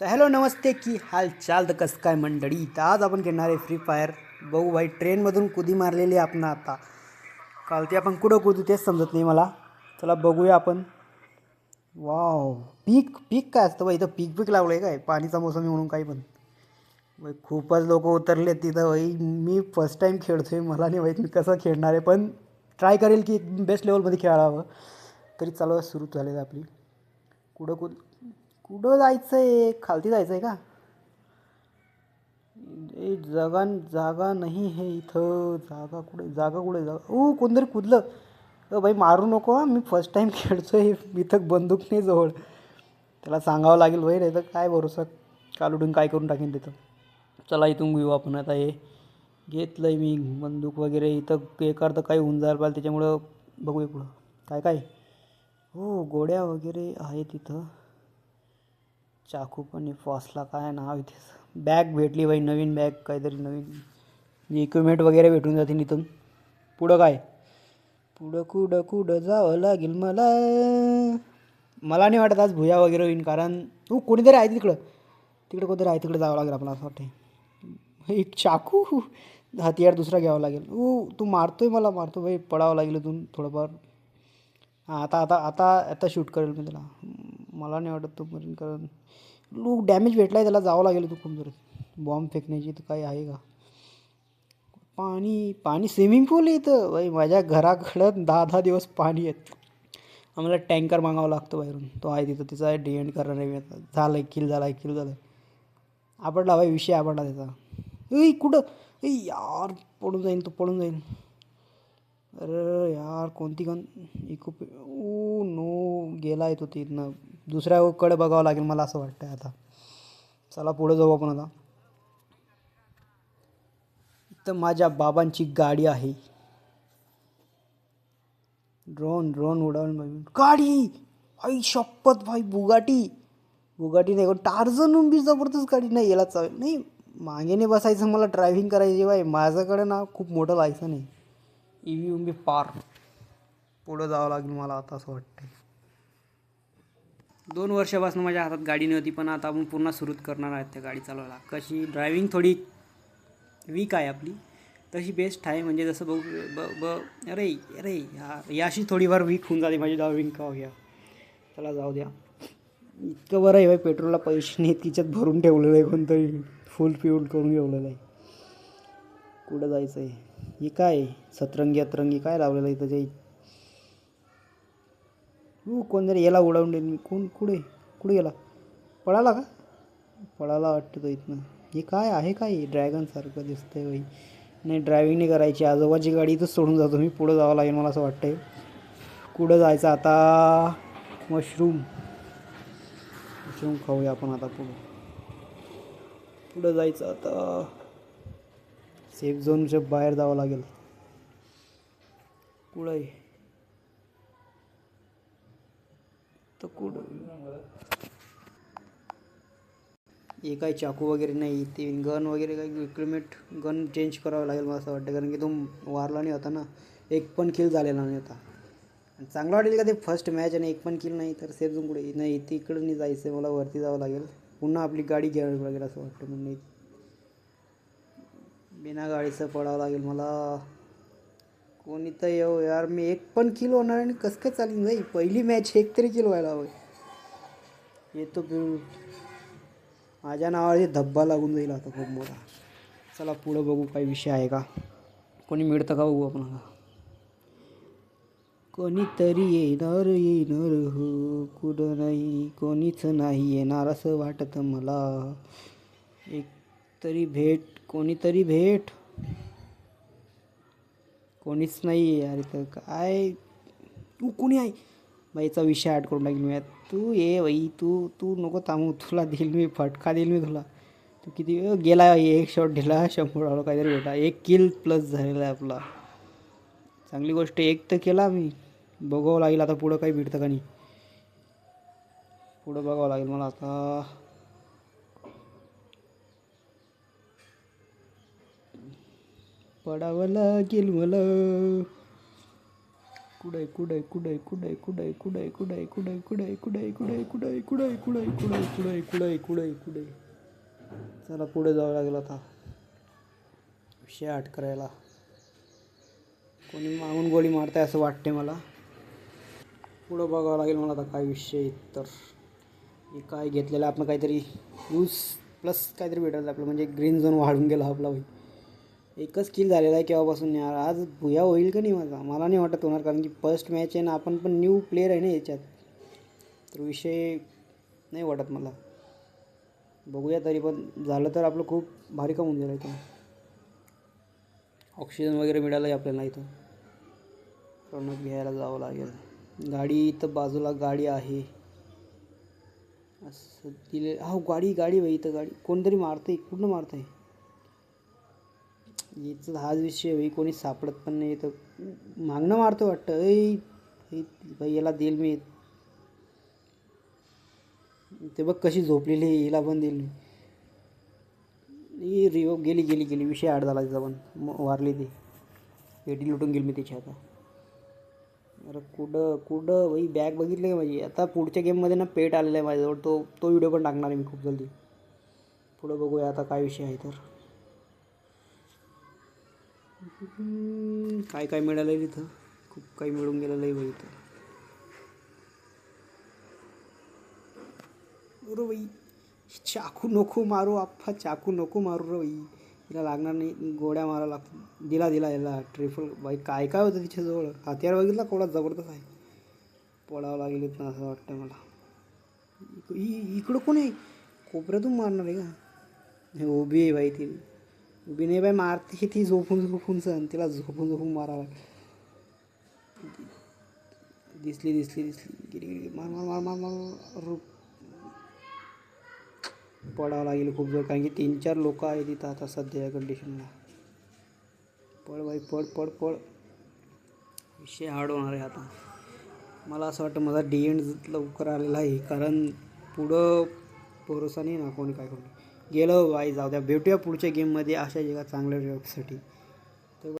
तर हॅलो नमस्ते की हाल चाल तर कसं काय मंडळी? तर आज आपण खेळणार आहे फ्री फायर भाऊ भाई ट्रेनमधून कुदी मारलेली आहे आपण आता. काल ते आपण कुठं कुदू तेच समजत नाही मला. चला बघूया आपण. वाव पीक पीक काय असतं बाई इथं पीक पीक लावलं आहे काय? पाणीचा मोसम आहे म्हणून काही पण. बाई खूपच लोक उतरले तिथं बाई मी फर्स्ट टाईम खेळतो आहे मला नाही माहीत मी कसं खेळणार आहे पण ट्राय करेल की बेस्ट लेवलमध्ये खेळावं. तरी चालू सुरू झालेलं आहे आपली. कुठं कुद कुठं जायचं आहे खालती जायचं आहे का? ए जागा जागा नाही हे इथं. जागा कुठे जागा कुठे? जागा ओ कोणतरी कुदलं. अ भाई मारू नको हा. मी फर्स्ट टाईम खेळतो आहे इथं बंदूक नाही जवळ. त्याला सांगावं लागेल भाई नाही तर काय भरोसा? काल उठून काय करून टाकेन तिथं? चला इथून घेऊ आपण आता हे. घेतलं आहे मी बंदूक वगैरे. इथं एकार तर काही होऊन जायला पाहिजे. त्याच्यामुळं बघूया पुढं. काय काय? हो गोड्या वगैरे आहे तिथं चाकू पण फॉसला काय नाव इथे बॅग भेटली बाई नवीन बॅग काहीतरी नवीन. इक्विपमेंट वगैरे भेटून जातील इथून. पुढं काय? पुढं कुडं कुडं जावं लागेल मला? मला नाही वाटत आज भुया वगैरे होईन कारण तू कोणीतरी आहे तिकडं. तिकडं कोणतरी आहे तिकडे जावं लागेल आपल्याला असं वाटतं एक चाकू हतियार दुसरा घ्यावा लागेल. ऊ तू मारतोय मला मारतो भाई पडावं लागेल इथून थोडंफार. हां आता आता आता आता शूट करेल मी त्याला मला नाही वाटत तो मरीन कारण लूक डॅमेज भेटला आहे त्याला जावं लागेल तू खूप जोरात बॉम्ब फेकण्याची तर काही आहे का? पाणी पाणी स्विमिंग पूल आहे इथं. बाई माझ्या घराकडं दहा दहा दिवस पाणी आहेत. आम्हाला टँकर मागावं लागतो बाहेरून. तो आहे तिथं तिचा डी एंड करणार आहे झालं आहे किल झाला आहे किल झालं आहे आपडला बाई विषय आपडला त्याचा. ए कुठं? ए यार पडून जाईन तो पडून जाईन. अरे यार कोणती कोण इको ओ नो गेला आहे तो तिथनं. दुसऱ्याकडे बघावं लागेल मला असं वाटतं आहे आता. चला पुढे जाऊ आपण आता. इथं माझ्या बाबांची गाडी आहे. ड्रोन ड्रोन उडवून गाडी! आई शपथ भाई बुगाटी. बुगाटी नाही टार्झन बी जबरदस्त गाडी. नाही याला चाल नाही मागे नाही बसायचं मला ड्रायव्हिंग करायची बाई माझ्याकडे ना खूप मोठं लायसन आहे. ई व्ही उंबी पार. पुढं जावं लागेल मला आता असं वाटतं दोन वर्षापासून माझ्या हातात गाडी नव्हती पण आता आपण पुन्हा सुरूच करणार आहेत त्या गाडी चालवायला. कशी ड्रायव्हिंग थोडी वीक आहे आपली तशी बेस्ट आहे. म्हणजे जसं बघू ब ब अरे अरे यार याशी थोडीफार वीक होऊन जाते माझी ड्रायव्हिंग का हो घ्या चला जाऊ द्या. इतकं बरं आहे पेट्रोलला पैसे नाहीत तिच्यात भरून ठेवलेलं आहे कोणतरी. फुल फ्यूल करून ठेवलेलं आहे. कुठं जायचं आहे हे काय? सतरंगी अतरंगी काय लावलेलं आहे त्याच्या हो कोणतरी याला उडवून देईल मी कोण कुठे कुठे गेला पळाला का पळाला वाटतं तो इथनं हे काय आहे काय ड्रॅगनसारखं दिसतंय बाई नाही ड्रायव्हिंग नाही करायची आजोबाची गाडी इथंच सोडून जातो मी पुढं जावं लागेल मला असं वाटतंय कुठं जायचं आता मशरूम मशरूम खाऊया आपण आता पुढं पुढं जायचं आता सेफ झोनच्या बाहेर जावं लागेल कुठं आहे तर कुठं हे काय चाकू वगैरे नाही ते गन वगैरे काही इक्विपमेंट गन चेंज करावं लागेल मला असं वाटतं. कारण की तो वारला नाही होता ना. एक पण किल झालेला नाही होता. आणि चांगलं वाटेल का ते फर्स्ट मॅच आणि एक पण किल नाही तर सेफ झोन कुठे? नाही तिकडं नाही जायचं. मला वरती जावं लागेल. पुन्हा आपली गाडी घ्यावी लागेल असं वाटतं. म्हणजे बिना गाडीचं पडावं लागेल मला. कोणी तर येऊ यार मी एक पण किलो होणार आणि कसं काय चालेल? जाई पहिली मॅच एक तरी किलो व्हायला हवं येतो माझ्या नावावर धब्बा लागून जाईल आता खूप मोठा. चला पुढं बघू काही विषय आहे का? कोणी मिळतं का बघू आपण कोणीतरी येणार येणार हो. कुठं नाही कोणीच नाही येणार असं वाटतं मला. एक तरी भेट कोणीतरी भेट. कोणीच नाही यार इथं. काय? तू कोणी आहे? बाईचा विषय आठ करून टाकेल मी. तू ये बाई तू तू नको थांबू. तुला देईल मी फटका देईल मी तुला. तू किती वेळ गेला एक शॉट दिला शंभर आलो काहीतरी भेटा. एक किल प्लस झालेला आहे आपला. चांगली गोष्ट एक तर केला मी. बघावं लागेल आता पुढं काही भेटतं का नाही. पुढं बघावं लागेल मला आता. पडावं लागेल मला कुडय कुडय कुडय कुडय कुडय कुडय कुडय कुडय कुडय कुडय कुडय कुडय कुडय कुडय कुडय कुडय कुडय कुडय कुडय चला पुढे जावं लागेल आता विषय आठ करायला कोणी मागून गोळी मारताय असं वाटते मला पुढं बघावं लागेल मला आता काय विषय आहे तर हे काय घेतलेलं आपण काहीतरी यूज प्लस काहीतरी भेटायचं आपलं म्हणजे ग्रीन झोन वाढून गेला आपला भाई एकच किल झालेला आहे केव्हापासून यार? आज भुया होईल का नाही माझा? मला नाही वाटत होणार कारण की फर्स्ट मॅच आहे ना आपण पण न्यू प्लेअर आहे ना याच्यात. तर विषय नाही वाटत मला. बघूया तरी पण झालं तर आपलं खूप भारी काम होऊन जाईल इथं. ऑक्सिजन वगैरे मिळालं आहे आपल्याला इथं. प्रणक घ्यायला जावं लागेल. गाडी इथं बाजूला गाडी आहे. असं दिले हो गाडी गाडी बाई इथं गाडी. कोणतरी मारतंय कुठं मारतंय? याचा हाच विषय होई कोणी सापडत पण नाही. तर मागणं मारतो वाटतं. ऐ बाई याला देईल मी. ते बघ कशी झोपलेली आहे हिला पण देईल मी. ही रिओ गेली गेली गेली. विषय आड झाला तिचा पण. वारली ती. पेटी लुटून गेली मी तिची आता. अरे कुठं कुठं? भाई बॅग बघितली का माझी? आता पुढच्या गेममध्ये ना पेट आलेला आहे माझ्याजवळ. तो तो व्हिडिओ पण टाकणार आहे मी खूप जल्दी. पुढं बघूया आता काय विषय आहे तर. काय काय मिळालं आहे तिथं? खूप काही मिळून गेलेलं आहे बाई इथं. अरे बाई चाकू नको मारू आप्पा चाकू नको मारू रे बाई. तिला लागणार नाही गोड्या मारा लाग दिला दिला याला ट्रिफल बाई काय काय होतं तिच्याजवळ? हत्यार बघितला कोडा जबरदस्त आहे. पडावं लागेल इथं असं वाटतं मला. इकडं कोण आहे? कोपऱ्यातून मारणार आहे का? हे उभी आहे बाई ती. विनयबाई नाही मारते ती झोपून झोपून सण तिला झोपून झोपून मारावं दिसली दिसली दिसली. गिरी गिरी मार मार मार मार मार पडावं लागेल खूप जर कारण की तीन चार लोक आहेत तिथं आता सध्या या कंडिशनला पळ बाई पळ पळ पळ. विषय हार्ड होणार आहे आता. मला असं वाटतं माझा डी एंड लवकर आलेला आहे कारण पुढं भरोसा नाही ना कोणी काय कोणी गेलं बाई जाऊ द्या. भेटूया पुढच्या गेममध्ये अशा एका चांगल्या जॉबसाठी